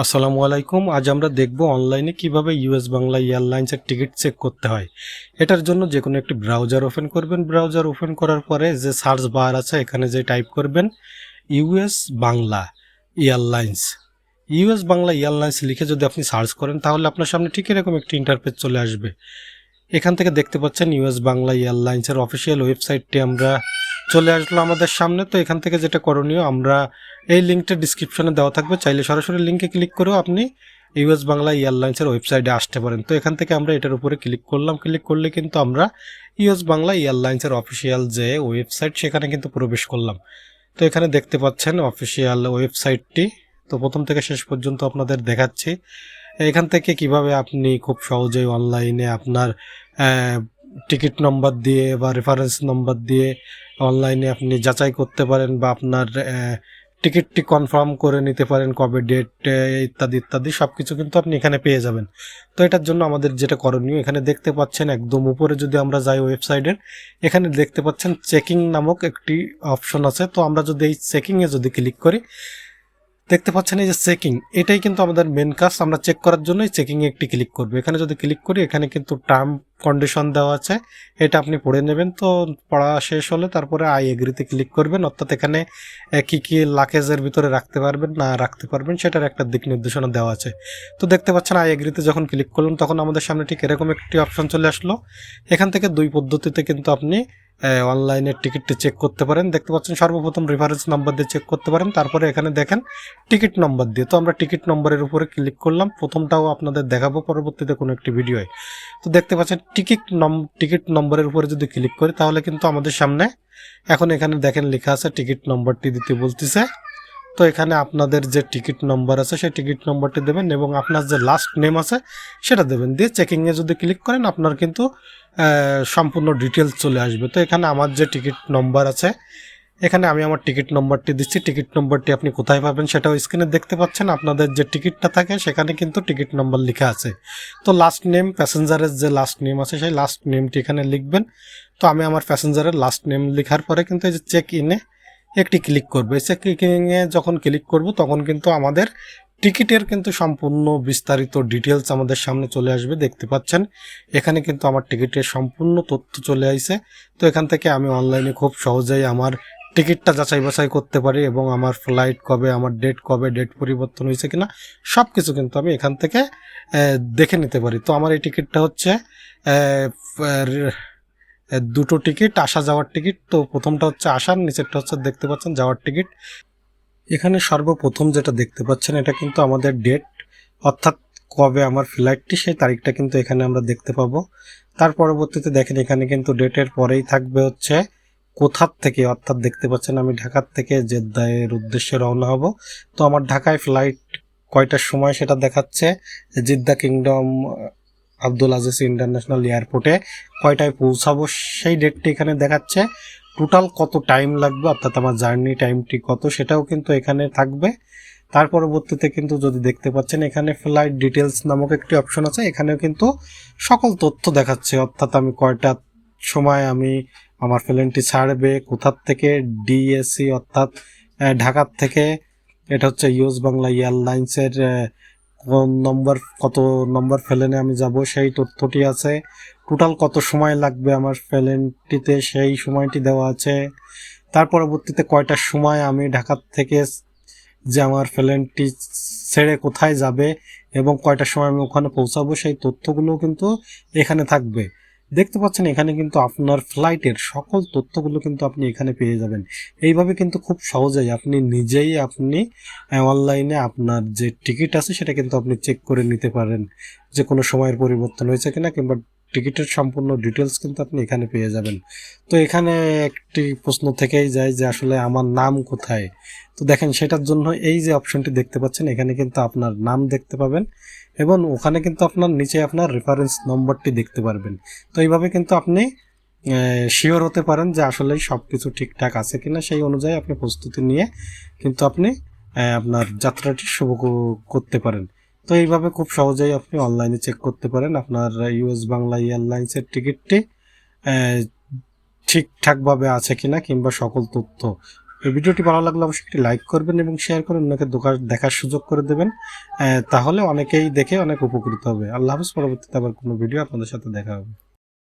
আসসালামু আলাইকুম। আজ আমরা দেখব অনলাইনে কীভাবে ইউএস বাংলা এয়ারলাইন্সের টিকিট চেক করতে হয়। এটার জন্য যে কোনো একটি ব্রাউজার ওপেন করবেন। ব্রাউজার ওপেন করার পরে যে সার্চ বার আছে, এখানে যে টাইপ করবেন US Bangla Airlines. US Bangla Airlines লিখে যদি আপনি সার্চ করেন, তাহলে আপনার সামনে ঠিক এরকম একটি ইন্টারফেস চলে আসবে। এখান থেকে দেখতে পাচ্ছেন ইউএস বাংলা এয়ারলাইন্সের অফিসিয়াল ওয়েবসাইটটি আমরা চলে আসলো আমাদের সামনে। তো এখান থেকে যেটা করণীয়, আমরা এই লিঙ্কটা ডিসক্রিপশনে দেওয়া থাকবে। চাইলে সরাসরি লিঙ্কে ক্লিক করেও আপনি ইউএস বাংলা এয়ারলাইন্সের ওয়েবসাইটে আসতে পারেন। তো এখান থেকে আমরা এটার উপরে ক্লিক করলাম। ক্লিক করলে কিন্তু আমরা ইউএস বাংলা এয়ারলাইন্সের অফিসিয়াল যে ওয়েবসাইট সেখানে কিন্তু প্রবেশ করলাম। তো এখানে দেখতে পাচ্ছেন অফিসিয়াল ওয়েবসাইটটি তো প্রথম থেকে শেষ পর্যন্ত আপনাদের দেখাচ্ছি। এখান থেকে কীভাবে আপনি খুব সহজেই অনলাইনে আপনার টিকিট নম্বর দিয়ে বা রেফারেন্স নম্বর দিয়ে অনলাইনে আপনি যাচাই করতে পারেন বা আপনার টিকিটটি কনফার্ম করে নিতে পারেন কবে ডেট ইত্যাদি ইত্যাদি সব কিছু কিন্তু আপনি এখানে পেয়ে যাবেন। তো এটার জন্য আমাদের যেটা করণীয়, এখানে দেখতে পাচ্ছেন একদম উপরে যদি আমরা যাই ওয়েবসাইটের এখানে দেখতে পাচ্ছেন চেকিং নামক একটি অপশন আছে। তো আমরা যদি এই চেকিংয়ে যদি ক্লিক করি দেখতে পাচ্ছেন এই যে চেকিং এটাই কিন্তু আমাদের মেন কাজ। আমরা চেক করার জন্যই চেকিংয়ে একটি ক্লিক করব। এখানে যদি ক্লিক করি, এখানে কিন্তু টার্ম কন্ডিশন দেওয়া আছে। এটা আপনি পড়ে নেবেন তো, পড়া শেষ হলে তারপরে আই এগ্রিতে ক্লিক করবেন। অর্থাৎ এখানে কি কি লাকেজের ভিতরে রাখতে পারবেন না রাখতে পারবেন, সেটার একটা দিক নির্দেশনা দেওয়া আছে। তো দেখতে পাচ্ছেন আই এগ্রিতে যখন ক্লিক করলাম তখন আমাদের সামনে ঠিক এরকম একটি অপশন চলে আসলো। এখান থেকে দুই পদ্ধতিতে কিন্তু আপনি অনলাইনে টিকিটটি চেক করতে পারেন। দেখতে পাচ্ছেন সর্বপ্রথম রেফারেন্স নাম্বার দিয়ে চেক করতে পারেন। তারপরে এখানে দেখেন টিকিট নম্বর দিয়ে। তো আমরা টিকিট নম্বরের উপরে ক্লিক করলাম। প্রথমটাও আপনাদের দেখাবো পরবর্তীতে কোনো একটি ভিডিওয় তো দেখতে পাচ্ছেন টিকিট নম টিকিট নম্বরের উপরে যদি ক্লিক করি, তাহলে কিন্তু আমাদের সামনে এখন এখানে দেখেন লেখা আছে টিকিট নম্বরটি দিতে বলতেছে। তো এখানে আপনাদের যে টিকিট নম্বর আছে, সেই টিকিট নম্বরটি দেবেন এবং আপনার যে লাস্ট নেম আছে, সেটা দেবেন। দিয়ে চেকিংয়ে যদি ক্লিক করেন, আপনার কিন্তু সম্পূর্ণ ডিটেলস চলে আসবে। তো এখানে আমার যে টিকিট নম্বর আছে, এখানে আমি আমার টিকিট নম্বরটি দিচ্ছি। টিকিট নম্বরটি আপনি কোথায় পাবেন সেটাও স্ক্রিনে দেখতে পাচ্ছেন। আপনাদের যে টিকিটটা থাকে, সেখানে কিন্তু টিকিট নম্বর লেখা আছে। তো লাস্ট নেম প্যাসেঞ্জারের যে লাস্ট নেম আছে, সেই লাস্ট নেমটি এখানে লিখবেন। তো আমি আমার প্যাসেঞ্জারের লাস্ট নেম লেখার পরে কিন্তু এই যে চেক ইনে একটি ক্লিক করব। চেক ইনে যখন ক্লিক করব, তখন কিন্তু আমাদের টিকিটের কিন্তু সম্পূর্ণ বিস্তারিত ডিটেলস আমাদের সামনে চলে আসবে, দেখতে পাচ্ছেন। এখানে কিন্তু আমার টিকিটের সম্পূর্ণ তথ্য চলে আসে তো এখান থেকে আমি অনলাইনে খুব সহজেই আমার টিকিটটা যাচাই বাছাই করতে পারি এবং আমার ফ্লাইট কবে, আমার ডেট কবে ডেট পরিবর্তন হয়েছে কিনা সব কিছু কিন্তু আমি এখান থেকে দেখে নিতে পারি। তো আমার এই টিকিটটা হচ্ছে দুটো টিকিট, আসা যাওয়ার টিকিট। তো প্রথমটা হচ্ছে আসার, নিচেরটা হচ্ছে দেখতে পাচ্ছেন যাওয়ার টিকিট। এখানে সর্বপ্রথম যেটা দেখতে পাচ্ছেন, এটা কিন্তু আমাদের ডেট। অর্থাৎ কবে আমার ফ্লাইটটি, সেই তারিখটা কিন্তু এখানে আমরা দেখতে পাবো। তার পরবর্তীতে দেখেন, এখানে কিন্তু ডেটের পরেই থাকবে হচ্ছে কোথার থেকে, অর্থাৎ দেখতে পাচ্ছেন আমি ঢাকার থেকে জেদ্দায়ের উদ্দেশ্যে রওনা হব। তো আমার ঢাকায় ফ্লাইট কয়টার সময় সেটা দেখাচ্ছে? Jeddah kingdom Abdul Aziz international এয়ারপোর্টে কয়টায় পৌঁছাবো সেই ডেটটি এখানে দেখাচ্ছে। টোটাল কত টাইম লাগবে? অর্থাৎ আমার জার্নি টাইমটি কত? সেটাও কিন্তু এখানে থাকবে। তার পরবর্তীতে কিন্তু যদি দেখতে পাচ্ছেন, এখানে ফ্লাইট ডিটেলস নামক একটি অপশন আছে। এখানেও কিন্তু সকল তথ্য দেখাচ্ছে। অর্থাৎ আমি কয়টা সময় আমি আমার প্লেনটি ছাড়বে, কোথার থেকে? ডিএসসি অর্থাৎ ঢাকার থেকে। এটা হচ্ছে ইউএস বাংলা এয়ারলাইন্সের কোন নম্বর কত নম্বর ফেলেনে আমি যাব, সেই তথ্যটি আছে। টোটাল কত সময় লাগবে আমার ফেলেনটিতে সেই সময়টি দেওয়া আছে। তার পরবর্তীতে কয়টার সময় আমি ঢাকার থেকে যে আমার প্লেনটি ছেড়ে কোথায় যাবে এবং কয়টার সময় আমি ওখানে পৌঁছাবো, সেই তথ্যগুলো কিন্তু এখানে থাকবে। দেখতে পাচ্ছেন এখানে কিন্তু আপনার ফ্লাইটের সকল তথ্যগুলো কিন্তু আপনি এখানে পেয়ে যাবেন। এইভাবে কিন্তু খুব সহজেই আপনি নিজেই আপনি অনলাইনে আপনার যে টিকিট আছে সেটা কিন্তু আপনি চেক করে নিতে পারেন যে কোনো সময়ের পরিবর্তন হয়েছে কিনা কিংবা টিকিটের সম্পূর্ণ ডিটেলস কিন্তু আপনি এখানে পেয়ে যাবেন। তো এখানে একটি প্রশ্ন থেকেই যায় যে আসলে আমার নাম কোথায়? তো দেখেন, সেটার জন্য এই যে অপশনটি দেখতে পাচ্ছেন, এখানে কিন্তু আপনার নাম দেখতে পাবেন এবং ওখানে কিন্তু আপনার নিচে আপনার রেফারেন্স নম্বরটি দেখতে পারবেন। তো এইভাবে কিন্তু আপনি শিওর হতে পারেন যে আসলে সব কিছু ঠিকঠাক আছে কিনা, সেই অনুযায়ী আপনি প্রস্তুতি নিয়ে কিন্তু আপনি আপনার যাত্রাটি শুভ করতে পারেন। তো এইভাবে খুব সহজেই আপনি অনলাইনে চেক করতে পারেন আপনার ইউএস বাংলা এয়ারলাইন্সের টিকিটটি ঠিকঠাকভাবে আছে কিনা কিংবা সকল তথ্য। এই ভিডিওটি ভালো লাগলে অবশ্যই একটি লাইক করবেন এবং শেয়ার করে অন্যকে দেখার সুযোগ করে দেবেন। তাহলে অনেকেই দেখে অনেক উপকৃত হবে। আল্লাহ হাফিজ, পরবর্তীতে আবার কোনো ভিডিও আপনাদের সাথে দেখা হবে।